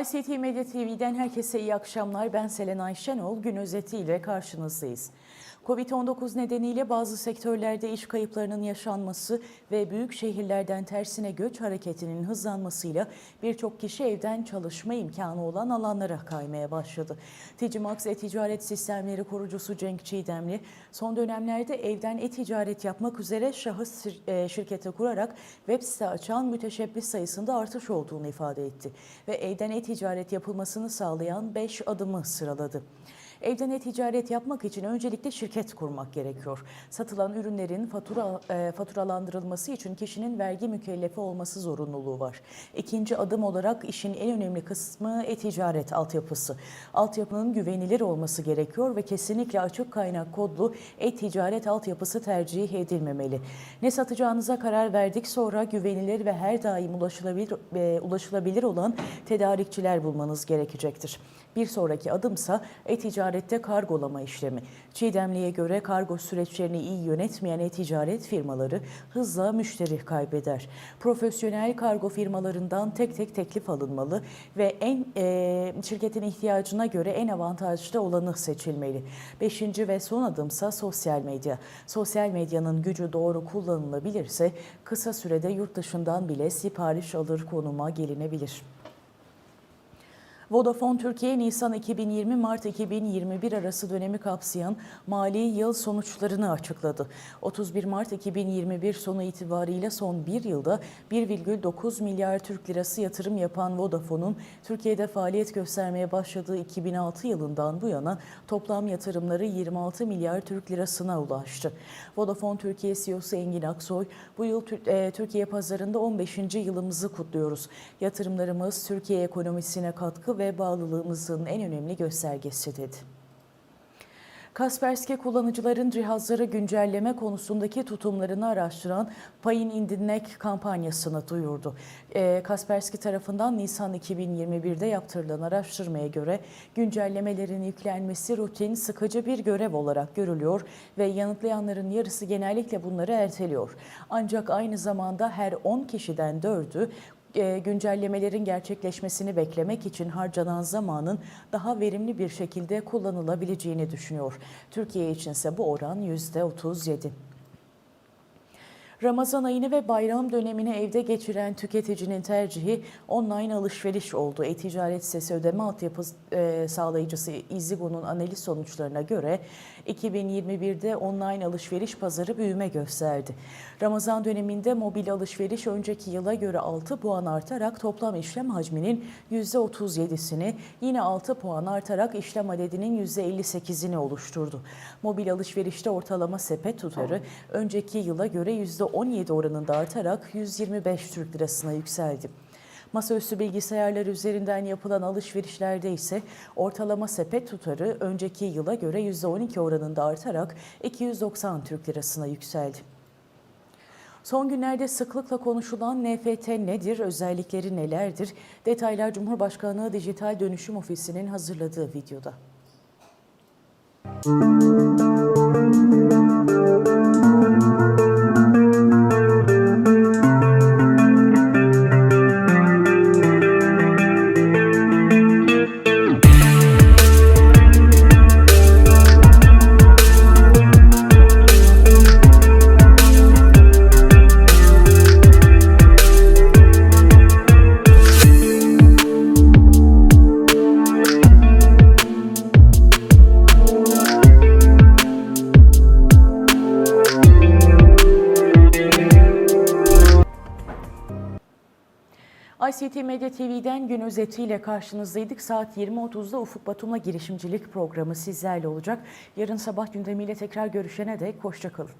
ICT Medya TV'den herkese iyi akşamlar. Ben Selenay Şenol. Gün özetiyle karşınızdayız. Covid-19 nedeniyle bazı sektörlerde iş kayıplarının yaşanması ve büyük şehirlerden tersine göç hareketinin hızlanmasıyla birçok kişi evden çalışma imkanı olan alanlara kaymaya başladı. Ticimax E-Ticaret Sistemleri kurucusu Cenk Çiğdemli, son dönemlerde evden e-ticaret yapmak üzere şahıs e, şirketi kurarak web site açan müteşebbis sayısında artış olduğunu ifade etti ve evden e-ticaret yapılmasını sağlayan 5 adımı sıraladı. Evden e-ticaret yapmak için öncelikle şirket kurmak gerekiyor. Satılan ürünlerin fatura e, faturalandırılması için kişinin vergi mükellefi olması zorunluluğu var. İkinci adım olarak işin en önemli kısmı e-ticaret altyapısı. Altyapının güvenilir olması gerekiyor ve kesinlikle açık kaynak kodlu e-ticaret altyapısı tercih edilmemeli. Ne satacağınıza karar verdik sonra güvenilir ve her daim ulaşılabilir, e, ulaşılabilir olan tedarikçiler bulmanız gerekecektir. Bir sonraki adımsa e-ticarette kargolama işlemi. Çiğdemli'ye göre kargo süreçlerini iyi yönetmeyen e-ticaret firmaları hızla müşteri kaybeder. Profesyonel kargo firmalarından tek tek teklif alınmalı ve en e, şirketin ihtiyacına göre en avantajlı olanı seçilmeli. Beşinci ve son adımsa sosyal medya. Sosyal medyanın gücü doğru kullanılabilirse kısa sürede yurt dışından bile sipariş alır konuma gelinebilir. Vodafone Türkiye Nisan 2020 Mart 2021 arası dönemi kapsayan mali yıl sonuçlarını açıkladı. 31 Mart 2021 sonu itibariyle son bir yılda 1,9 milyar Türk lirası yatırım yapan Vodafone'un Türkiye'de faaliyet göstermeye başladığı 2006 yılından bu yana toplam yatırımları 26 milyar Türk lirasına ulaştı. Vodafone Türkiye CEO'su Engin Aksoy, bu yıl e, Türkiye pazarında 15. yılımızı kutluyoruz. Yatırımlarımız Türkiye ekonomisine katkı ve bağlılığımızın en önemli göstergesi dedi. Kaspersky kullanıcıların cihazları güncelleme konusundaki tutumlarını araştıran Payın Indinek kampanyasını duyurdu. Ee, Kaspersky tarafından Nisan 2021'de yaptırılan araştırmaya göre güncellemelerin yüklenmesi rutin, sıkıcı bir görev olarak görülüyor ve yanıtlayanların yarısı genellikle bunları erteliyor. Ancak aynı zamanda her 10 kişiden 4'ü e, güncellemelerin gerçekleşmesini beklemek için harcanan zamanın daha verimli bir şekilde kullanılabileceğini düşünüyor. Türkiye içinse bu oran %37. Ramazan ayını ve bayram dönemini evde geçiren tüketicinin tercihi online alışveriş oldu. E-ticaret sitesi ödeme altyapı e, sağlayıcısı İzigo'nun analiz sonuçlarına göre 2021'de online alışveriş pazarı büyüme gösterdi. Ramazan döneminde mobil alışveriş önceki yıla göre 6 puan artarak toplam işlem hacminin %37'sini, yine 6 puan artarak işlem adedinin %58'ini oluşturdu. Mobil alışverişte ortalama sepet tutarı önceki yıla göre %17 oranında artarak 125 Türk lirasına yükseldi. Masaüstü bilgisayarlar üzerinden yapılan alışverişlerde ise ortalama sepet tutarı önceki yıla göre %12 oranında artarak 290 Türk lirasına yükseldi. Son günlerde sıklıkla konuşulan NFT nedir, özellikleri nelerdir? Detaylar Cumhurbaşkanlığı Dijital Dönüşüm Ofisi'nin hazırladığı videoda. ICT Medya TV'den gün özetiyle karşınızdaydık. Saat 20.30'da Ufuk Batum'la girişimcilik programı sizlerle olacak. Yarın sabah gündemiyle tekrar görüşene dek hoşçakalın.